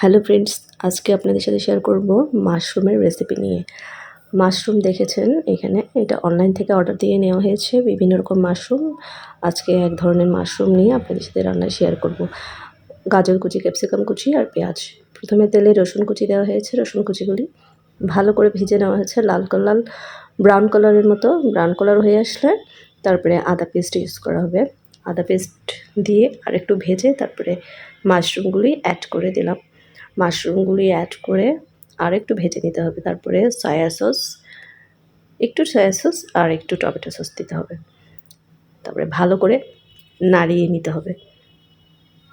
Hello friends আজকে আপনাদের সাথে শেয়ার করব মাশরুমের রেসিপি নিয়ে। মাশরুম দেখেছেন? এখানে এটা অনলাইন থেকে অর্ডার দিয়ে নেওয়া হয়েছে বিভিন্ন রকম মাশরুম আজকে এক ধরনের মাশরুম নিয়ে আপনাদের সাথে রান্না শেয়ার করব। গাজর কুচি ক্যাপসিকাম কুচি আর পেঁয়াজ। প্রথমে তেলে রসুন কুচি দেওয়া হয়েছে, রসুন কুচিগুলি ভালো করে ভেজে নেওয়া হয়েছে লাল কালার ব্রাউন কালারের মতো ব্রাউন কালার হয়ে আসলে তারপরে আদা পেস্ট ইউজ করা হবে। আদা পেস্ট দিয়ে আর একটু ভেজে তারপরে মাশরুমগুলি অ্যাড করে দিলাম। মাশরুমগুলি অ্যাড করে আর একটু ভেজে নিতে হবে। তারপরে সয়া সস একটু সয়া সস আর একটু টমেটো সস দিতে হবে। তারপরে ভালো করে নাড়িয়ে নিতে হবে।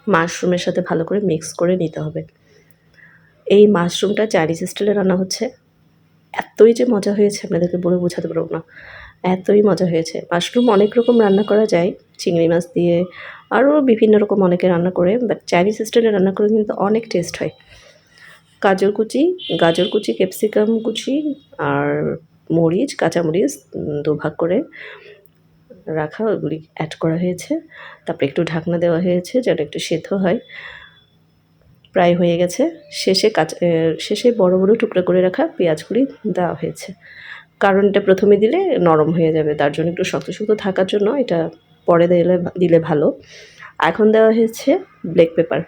মাশরুমের সাথে ভালো করে মিক্স করে নিতে হবে। এই মাশরুমটা চাইনিজ স্টাইলে রান্না হচ্ছে। এতই যে মজা হয়েছে, আপনাদেরকে বলে বোঝাতে পারব না। এতই মজা হয়েছে। মাশরুম অনেক রকম রান্না করা যায়, চিংড়ি মাছ দিয়ে, আরও বিভিন্ন রকম অনেকে রান্না করে বাট চাইনিজ স্টাইলে রান্না করে কিন্তু অনেক টেস্ট হয়। গাজর কুচি গাজর কুচি ক্যাপসিকাম কুচি, আর মরিচ, কাঁচামরিচ দুভাগ করে রাখা, ওগুলি অ্যাড করা হয়েছে। তারপরে একটু ঢাকনা দেওয়া হয়েছে যেন একটু সেদ্ধ হয়। প্রায় হয়ে গেছে। শেষে কাঁচা শেষে বড় বড় টুকরো করে রাখা পেঁয়াজগুলি দেওয়া হয়েছে। কারণ এটা প্রথমে দিলে নরম হয়ে যাবে, তার জন্য একটু শক্ত শক্ত থাকার জন্য এটা পরে দিলে দিলে ভালো। এখন দেওয়া হয়েছে ব্ল্যাক পেপার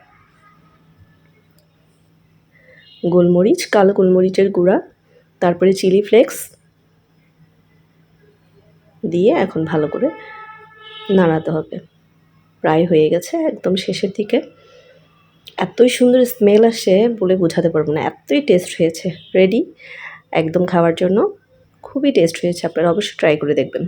গোলমরিচ, কালো গোলমরিচের গুঁড়া, তারপরে চিলি ফ্লেক্স দিয়ে এখন ভালো করে নাড়াতে হবে। প্রায় হয়ে গেছে একদম শেষের দিকে। এতই সুন্দর স্মেল আসে বলে বোঝাতে পারব না, এতই টেস্ট হয়েছে। রেডি একদম খাওয়ার জন্য। খুবই টেস্ট হয়েছে আপনারা অবশ্যই ট্রাই করে দেখবেন।